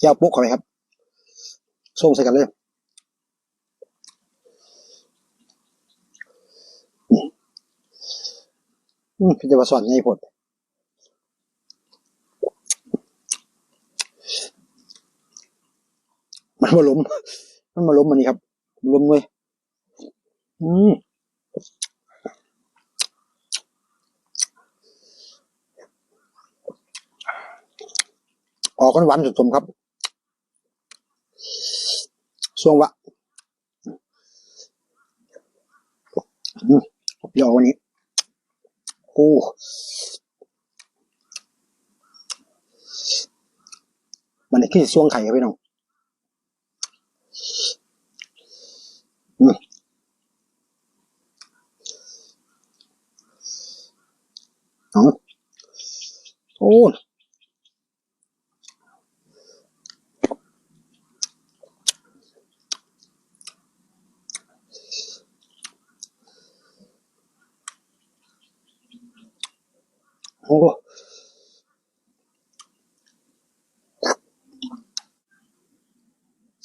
แก้วปุ๊กเข้าไปครับส่งใส่กันเลยอืมพี่จะมาสอนไงผลมันมาล้ม มันมาล้มมันนี่ครับล้มเลยอืมออกกันหวานสุดๆครับ ช่วงวะอืมเดี๋ยววันนี้ โอ้มันนี่คือช่วงไข่ครับพี่น้องอืมเอโอ้ โอ้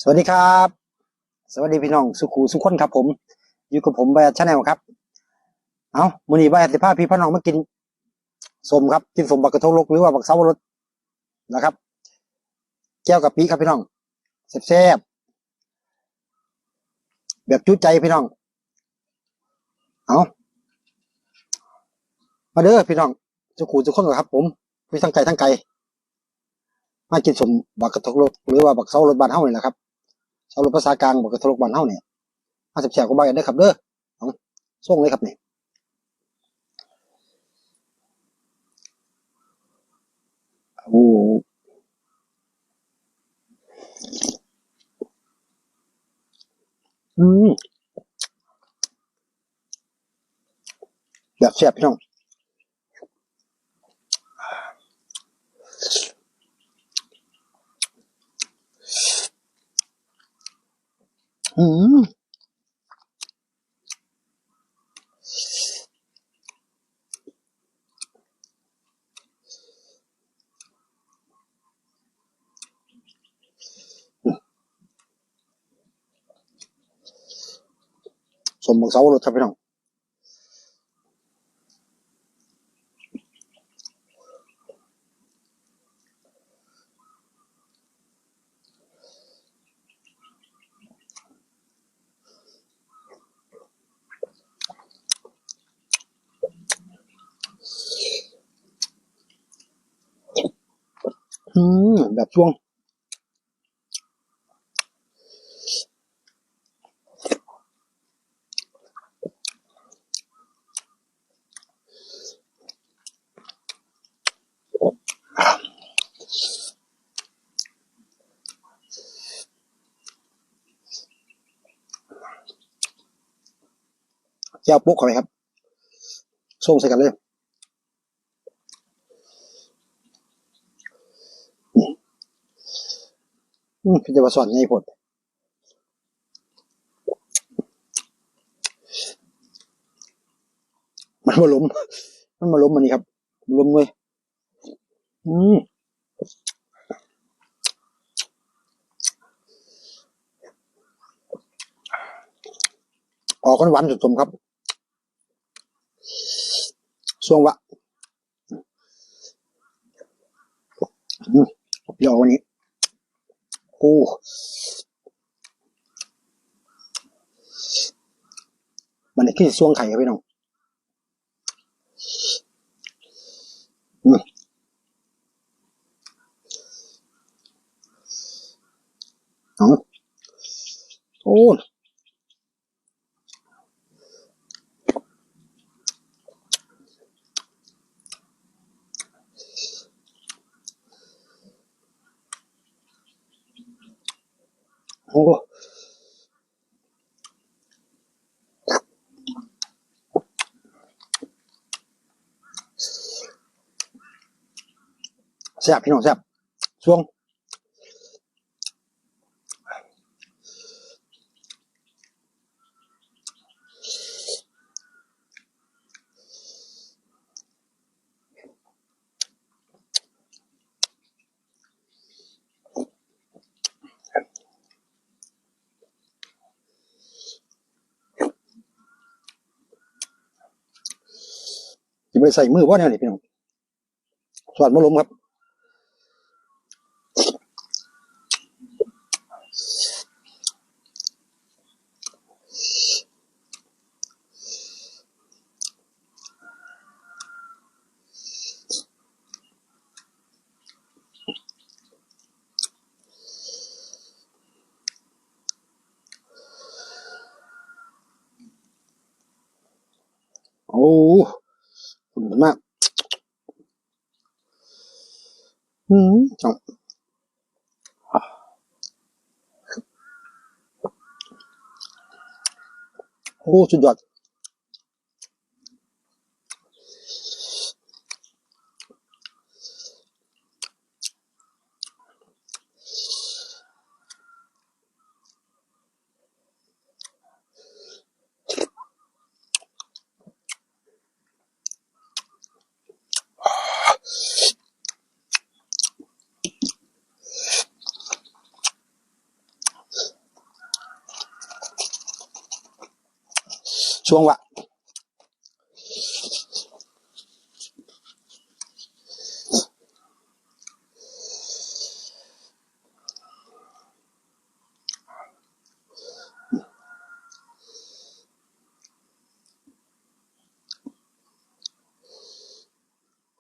สวัสดีครับ สวัสดีพี่น้องสุขูสุขคนครับ ผม อยู่กับผมบายชาแนลครับ เอามือนี้บายสิพาพี่พี่น้องมากินสมครับกินสมบักกระทงลกหรือว่าบักเสาวรสนะครับ แก้วกับปีครับพี่น้องแซ่บๆแบบจุใจพี่น้อง เอามาเด้อพี่น้อง สุขูสุขคนครับผมพี่ทั้งไก่ทั้งไก่มากินสมบักกระทงลกหรือว่าบักเสารสบ้านเฮานี่ยแหละครับเสารุปภาษากลางบอกกระทรวงบ้านเฮาเนี่ยมาสิบแฉกก็บายกันได้ครับเด้อเอาส่งเลยครับเนี่โอ้อืมแบบแซ่บพี่น้อง อืมสมบักเสาวรถทับไปน้อง อืมแบบช่วง แก้วปุ๊กเข้าไปครับส่งใส่กันเลยอืม อืมพี่จะมาสอนไงผลมันมาล้ม มันมาล้มมันนี่ครับล้มเลยอืมออกกันหวานสุดๆครับ ช่วงวะอืมเดี๋ยววันนี้ โอ้มันนี่คือช่วงไข่ครับพี่น้องอืมอาโอ้ โอ้แซ่บพี่น้องแซ่บช่วง อ จะไปใส่มือว่าเนี่ยนี่พี่น้องสวัสดมะลมครับ คุณมากอืมจังโช่วงวะ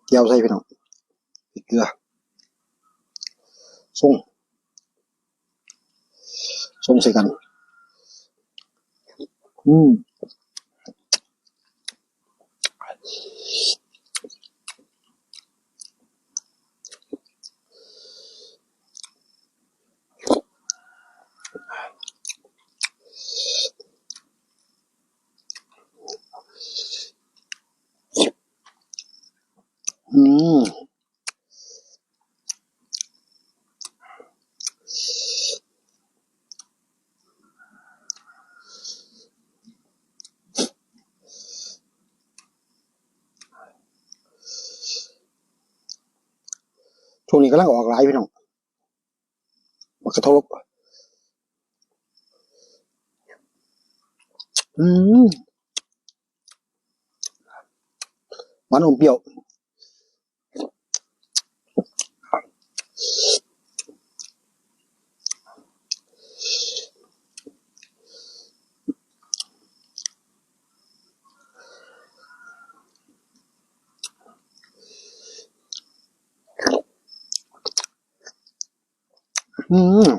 เกี่ยวใส่พี่น้องพริกเกลือส่งส่งใส่กัน อืม ช่วงนี้กำลังออกหลายพี่น้องมักกระทบอืมหวานอมเปรี้ยว อืม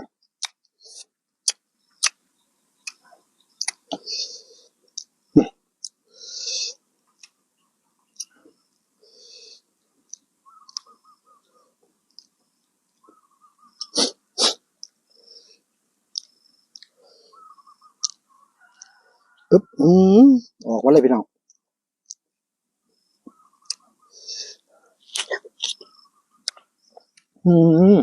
ปึ๊บอืมออกมาเลยพี่น้องอืม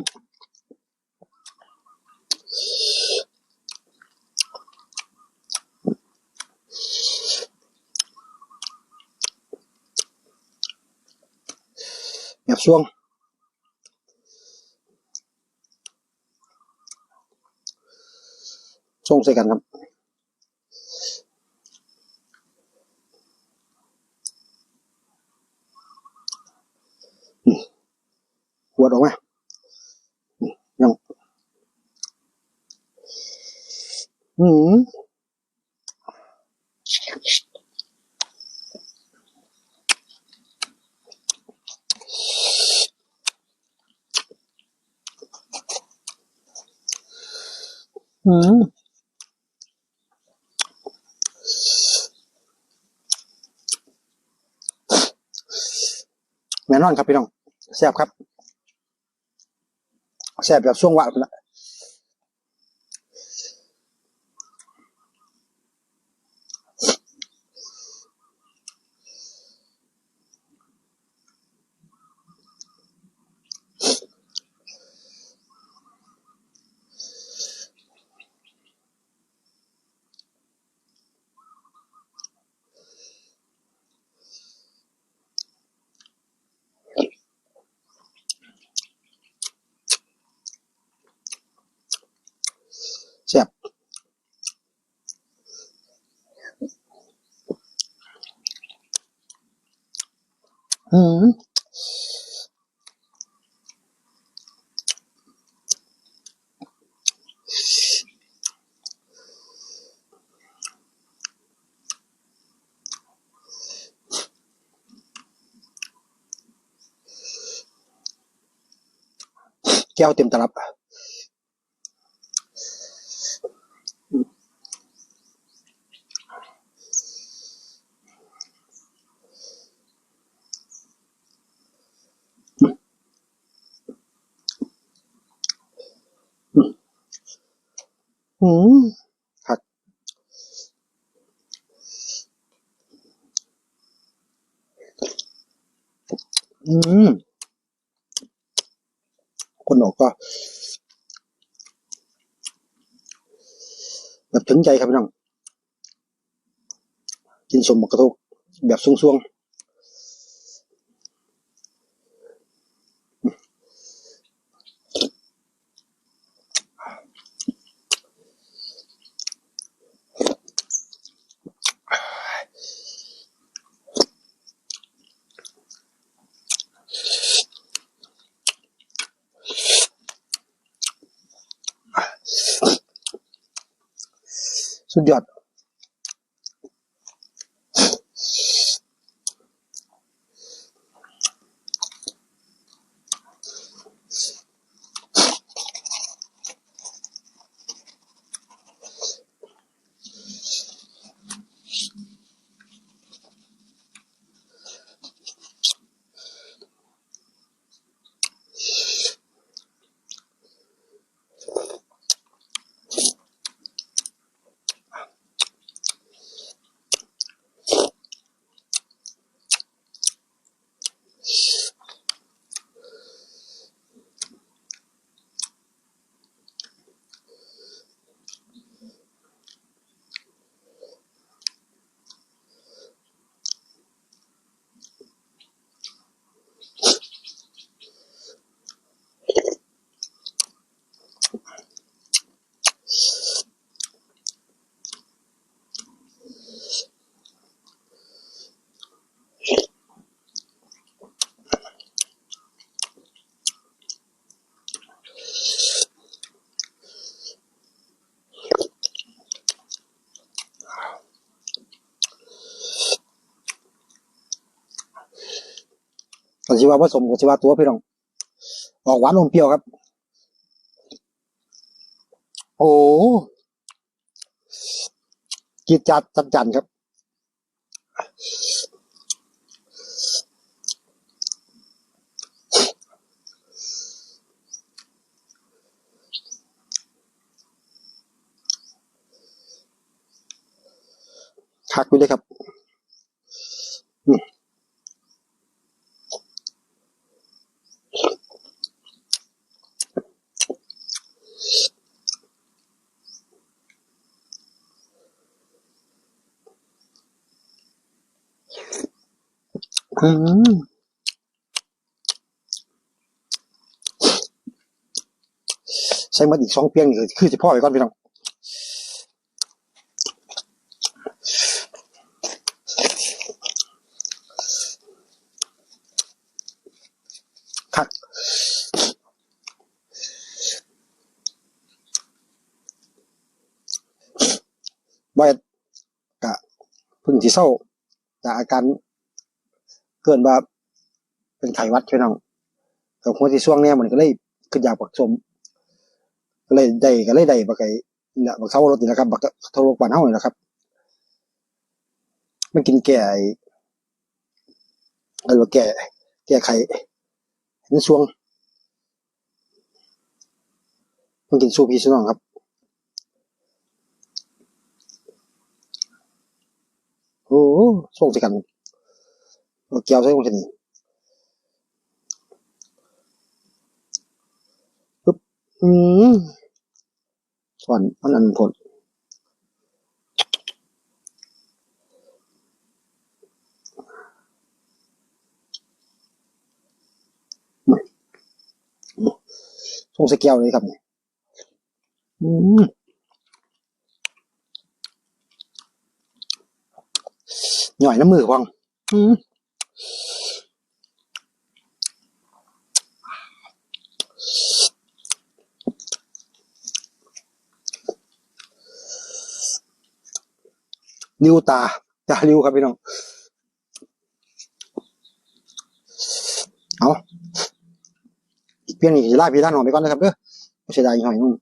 แบบช่วงช่วงใส่กันครับ ขวด อืมแน่นอนครับพี่น้องแซ่บครับแซ่บแบบช่วงวันพุ่นะ อืมแก้วเต็มตลับ อืมครับอืมคนออกก็แบบถึงใจครับพี่น้อง กินสมบักกระทกแบบสูงๆ สุ สิว่าผสมก็สิว่าตัวพี่น้อง ออกหวานอมเปรี้ยวครับ โอ้จีดจัดจัดจันครับ คักไปเลยครับ อืมใส่มาอีกสองเพียงนี่คือสิพ่อไปก่อนพี่น้องคักบอยกะพึ่งที่เศร้าจากอาการ เกินว่าเป็นไขวัดพี่น้องกับหัวที่ช่วงเนี้ยมันก็เลยขึ้นอยากปักสมก็เลยได้ก็เลยได้บักไก่นี่แหละบักเสารถนี่แหละครับบักเทารกบ้านเฮานี่แหละครับ มันกินแก่ไอ้เออแก่แก่ไข่ในช่วงมันกินสู้พี่สู้น้องครับโอ้โหส่งสิกัน เอาเกี่ยวใส่ลงไปนี่ปึ๊บอืมส่วนมันอันผลส่งส่แก้วเลยครับเนี่ยอืมหน่อยน้ำมือฟังอืม ริ้วตาตาริ้วครับพี่น้องเอาอีกเพียงนี้จะลาพี่ลาน้องไปก่อนนะครับเด้อไม่ใช่ได้อีกหน่อยนุ่ม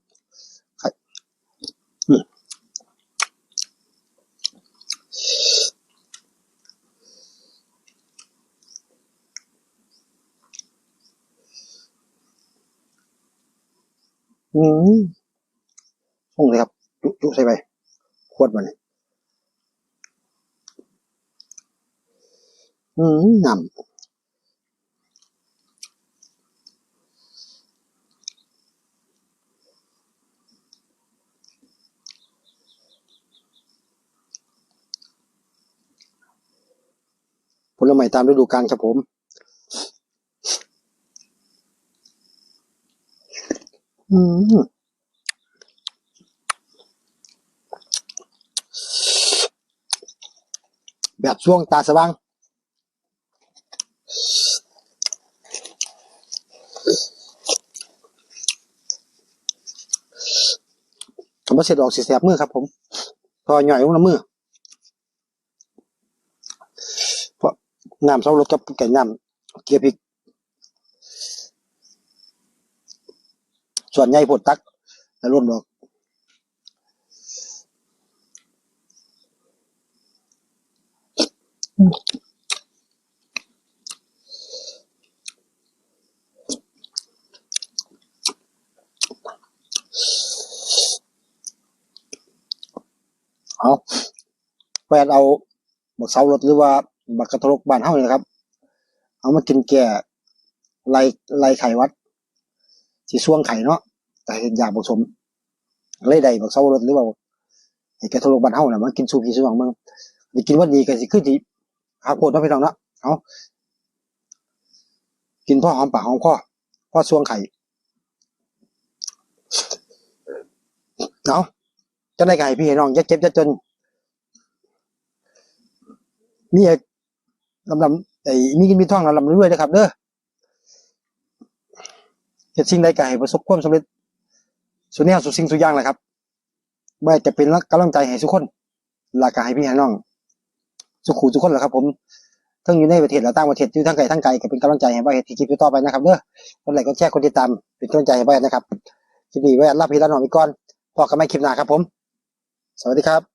อืมส่งเลยครับ จุจุใส่ไป ขวดมัน อืมน้ำผลไม้ตามฤดูกาลครับผมอืมแบบช่วงตาสว่าง คำว่าเสร็จออกสีแสบมือครับ ผมพอหน่อยลงน้ำมือเพราะน้ำเสารถกับไก่น้ำเกียร์พริก ส่วนใหญ่ผดตักแล้วร่นดอก เอาแปดเอาบักเสารถหรือว่าบักกระทรกบ้านเฮานี่นะครับ เอามากินแก่ไล่ไล่ไข่วัดสีส่วงไข่เนาะแต่เห็นยาผสมเลยใดบักเสารถหรือว่าไอ้กระทรกบ้านเฮาน่ะมากินสูพีสูงมึงไปกินวันดีก็สิขึ้นที่หาโคตรเนาะพี่น้องเนาะเอากินพ่อหอมปากหอมคอพ่อส่วงไข่เอา จะได้ไก่พี่ให้น้องจะเจ็บจะจน มีลำลำไอ้มีกินมีท่องลำลำรวยๆนะครับ เด้อเฮ็ดสิ่งใดก็ให้ประสบความสำเร็จ สุดแนวสุดสิ่งสุดย่างแหละครับไม่จะเป็นกำลังใจให้ทุกคนลากให้พี่ให้น้อง สุขูทุกคนแหละครับ ผมทั้งอยู่ในประเทศและต่างประเทศอยู่ทั้งไกลทั้งไกลก็เป็นกำลังใจให้บ้าเฮ็ดที่คลิปต่อไปนะครับเด้อคนไหนก็แชร์คนติดตามเป็นกำลังใจให้บ้านะครับคลิปนี้ไว้ลาพี่ลาน้องไปก่อนพอกันไม่คลิปหน้าครับผม สวัสดีครับ